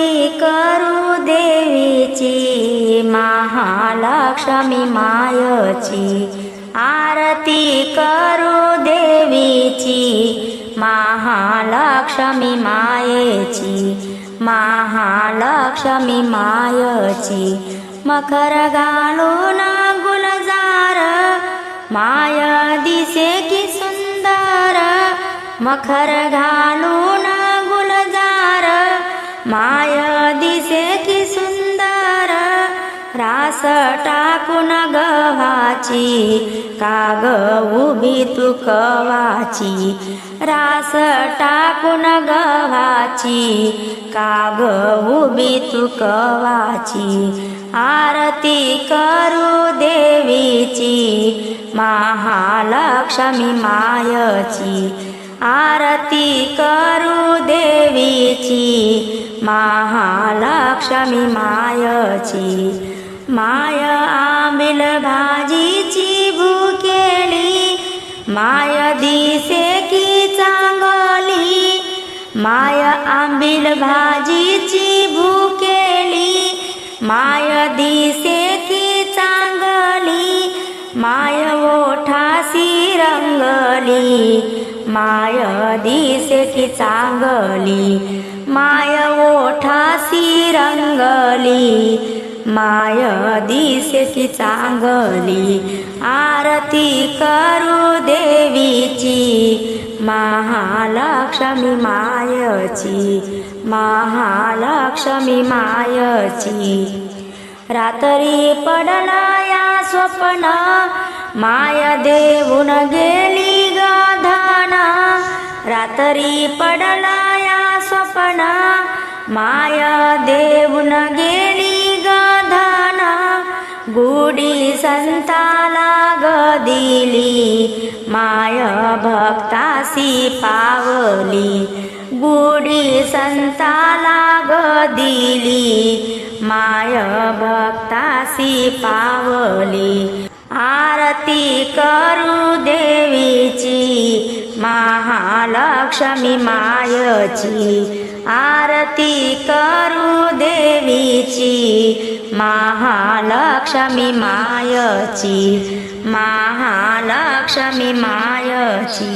आरती करू देवीची महालक्ष्मी मायची आरती करू देवीची महालक्ष्मी मायेची महालक्ष्मी मायची मखर घालून गुलजार माया दिसे की सुंदर मखर घालून माय दिसे की सुंदर रास टाकून गव्हाची काग उभी तू कवाची रास टाकून गव्हाची काग उभी तू कवाची आरती करू देवीची महालक्ष्मी मायची आरती करू देवीची महालक्ष्मी मायची. माय आंबिल भाजीची भुकेली माय दिसे की चांगली. माय आंबिल भाजीची भुकेली माय दिसे की चांगली. माय ओठासी रंगली. माय दिसे की चांगली. माय ओठासी रंगली माय दिसे की चांगली आरती करू देवीची महालक्ष्मी मायची महालक्ष्मी मायची. रात्री पडला या स्वप्न माय देऊन गेली गाधाना. रात्री पडला या स्वप्न देऊन गेली गाधाना गुडी संताला ग दिली माय भक्तासी पावली गुडी संताला ग दिली माय भक्तासी पावली आरती करू महालक्ष्मी मायची आरती करू देवीची महालक्ष्मी मायची महालक्ष्मी मायची।